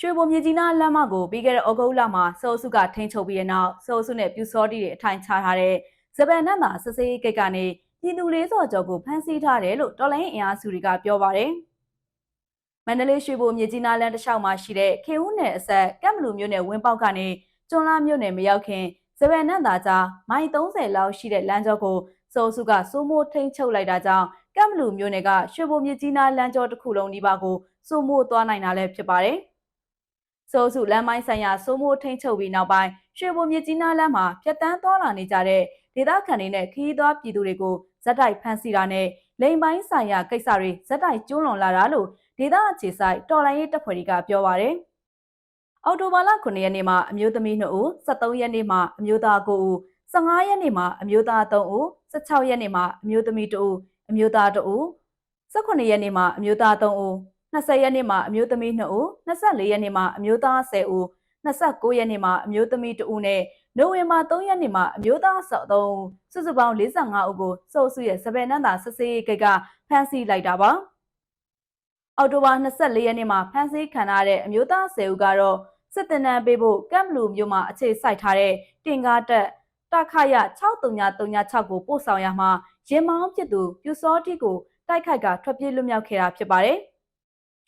ရွှေဘုံမြကြီးနားလမ်းမကိုပြီးခဲ့တဲ့ဩဂုတ်လမှာစောစုကထိန်းချုပ်ပြီးတဲ့နောက်စောစုနဲ့ပြူစောတီတွေအထိုင်ချထားတဲ့ဇပန်နတ်သာစစ်စေးကိတ်ကနေပြည်သူလေးစော်ကျော်ကိုဖမ်းဆီးထားတယ်လို့တော်လိုင်းအင်အားစုတွေကပြောပါတယ်။မန္တလေးရွှေဘုံမြကြီးနားလမ်းတစ်လျှောက်မှာရှိတဲ့ခေဦးနယ်အဆက်ကမ်ဘလူမြို့နယ်ဝင်းပေါက်ကနေကျွန်းလာမြို့နယ်မရောက်ခင်ဇပန်နတ်သာကြားမိုင်30လောက်ရှိတဲ့လမ်းကြောကိုစောစုကစိုးမိုးထိန်းချုပ်လိုက်တာကြောင့်ကမ်ဘလူမြို့နယ်ကရွှေဘုံမြကြီးနားလမ်းကြောတစ်ခုလုံးဒီပါကိုစိုးမိုးသွားနိုင်တာလည်းဖြစ်ပါတယ်။ စိုးစုလမ်းမိုင်းဆိုင်ရာစိုးမိုးထိန်းချုပ်ပြီးနောက်ပိုင်းရွှေဘုံမြကြီးနားလမ်းမှာပြတ်တန်းသွားလာနေကြတဲ့ဒေသခံတွေနဲ့ခရီးသွားပြည်သူတွေကိုဇက်တိုက်ဖမ်းဆီးတာနဲ့လိမ်ပိုင်းဆိုင်ရာကိစ္စတွေဇက်တိုက်ကျွလွန်လာတာလို့ဒေသအခြေဆိုင်တော်လိုင်းရေးတပ်ဖွဲ့တွေကပြောပါရယ်အော်တိုဘာလ9ရက်နေ့မှာအမျိုးသမီး2ဦး73ရက်နေ့မှာအမျိုးသား9ဦး15ရက်နေ့မှာအမျိုးသား3ဦး16ရက်နေ့မှာအမျိုးသမီး2ဦးအမျိုးသား2ဦး18ရက်နေ့မှာအမျိုးသား3ဦး 20ရက်နေ့မှာအမျိုးသမီး2ဦး24ရက်နေ့မှာအမျိုးသား10ဦး29ရက်နေ့မှာအမျိုးသမီး2ဦးနဲ့နိုဝင်ဘာ3ရက်နေ့မှာအမျိုးသား13ဦးစုစုပေါင်း45ဦးကိုစုပ်စုရဲ့စပယ်နန်းသာစစ်စေးကိတ်ကဖမ်းဆီးလိုက်တာပါအောက်တိုဘာ24ရက်နေ့မှာဖမ်းဆီးခံရတဲ့အမျိုးသား10ဦးကတော့စစ်တပ်နန်းပေးဖို့ကမ်ဘလူမြို့မှာအခြေစိုက်ထားတဲ့တင်ကားတက်တခရ6336ကိုပို့ဆောင်ရမှာရင်မောင်းဖြစ်သူပြူစောတိကိုတိုက်ခိုက်ကထွက်ပြေးလွတ်မြောက်ခဲ့တာဖြစ်ပါတယ်။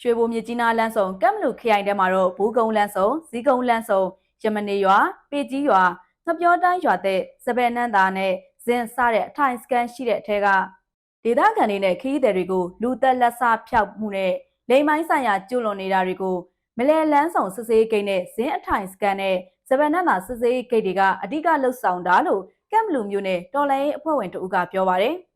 ရွှေဘိုမြကြီးနားလမ်းဆောင်ကမ်မလူခရိုင်ထဲမှာတော့ဘူးကုန်းလမ်းဆောင်ဇီးကုန်းလမ်းဆောင်ရမနေရွာပေကြီးရွာငပြောတိုင်းရွာတဲ့စပယ်နန်းသားနဲ့ဇင်စတဲ့အထိုင်စကန်ရှိတဲ့အထက်ကဒေသခံတွေနဲ့ခရီးသည်တွေကိုလူသက်လက်စားဖျောက်မှုနဲ့လိမ်မိုင်းဆိုင်ရာကျွလွန်နေတာတွေကိုမလဲလန်းဆောင်စစ်စေးဂိတ်နဲ့ဇင်းအထိုင်စကန်နဲ့စပယ်နန်းသာစစ်စေးဂိတ်တွေကအဓိကလှုပ်ဆောင်တာလို့ကမ်မလူမျိုးနဲ့တော်လိုင်းအဖွဲ့ဝင်တို့ကပြောပါတယ်။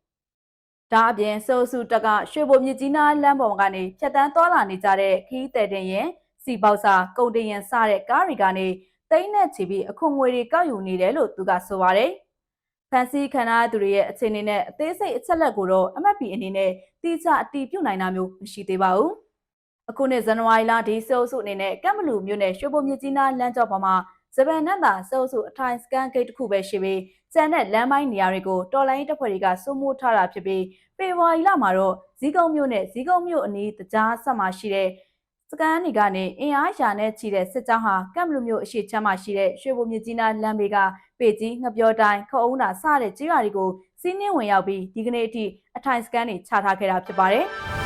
ဒါအပြင်စိုးစုတက်ကရွှေဘိုမြကြီးနားလမ်းပေါ်ကနေဖြတ်တန်းသွားလာနေကြတဲ့ခီးတဲ့တင်ရင်စီပေါက်စာကုန်တင်ရင်စတဲ့ကားတွေကနေတိမ့်နဲ့ချီပြီးအခွန်ငွေတွေကောက်ယူနေတယ်လို့သူကဆိုပါတယ်။ဖန်စီခန္ဓာသူတွေရဲ့အခြေအနေနဲ့အသေးစိတ်အချက်လက်ကိုတော့ MFP အနေနဲ့တိကျအတည်ပြုနိုင်တာမျိုးမရှိသေးပါဘူး။အခုနှစ်ဇန်နဝါရီလဒီစိုးစုအနေနဲ့ကမ်ဘလူမြို့နယ်ရွှေဘိုမြကြီးနားလမ်းကျော်ပေါ်မှာ ဇပန်နတ်သာစိုးစုအထိုင်စကန်ဂိတ်တစ်ခုပဲရှိပြီးကျန်တဲ့လမ်းပိုင်းနေရာတွေကိုတော်လိုင်းတပ်ဖွဲ့တွေကစိုးမိုးထားတာဖြစ်ပြီးဖေဖော်ဝါရီလမှာတော့ဇီးကုန်းမြို့နဲ့ဇီးကုန်းမြို့အနီးတကြားဆက်မှာရှိတဲ့စကန်နီကနေအင်အားရာနဲ့ချီတဲ့စစ်ကြောင်းဟာကမ်ဘလူမြို့အရှိချမ်းမှာရှိတဲ့ရွှေဘုံမြကြီးနားလမ်းဘေးကပေကြီးငပြောတိုင်းခုံအုံးတာစတဲ့ကြေးရွာတွေကိုစီးနှင်းဝင်ရောက်ပြီးဒီကနေ့အထိအထိုင်စကန်တွေချထားခဲ့တာဖြစ်ပါတယ်။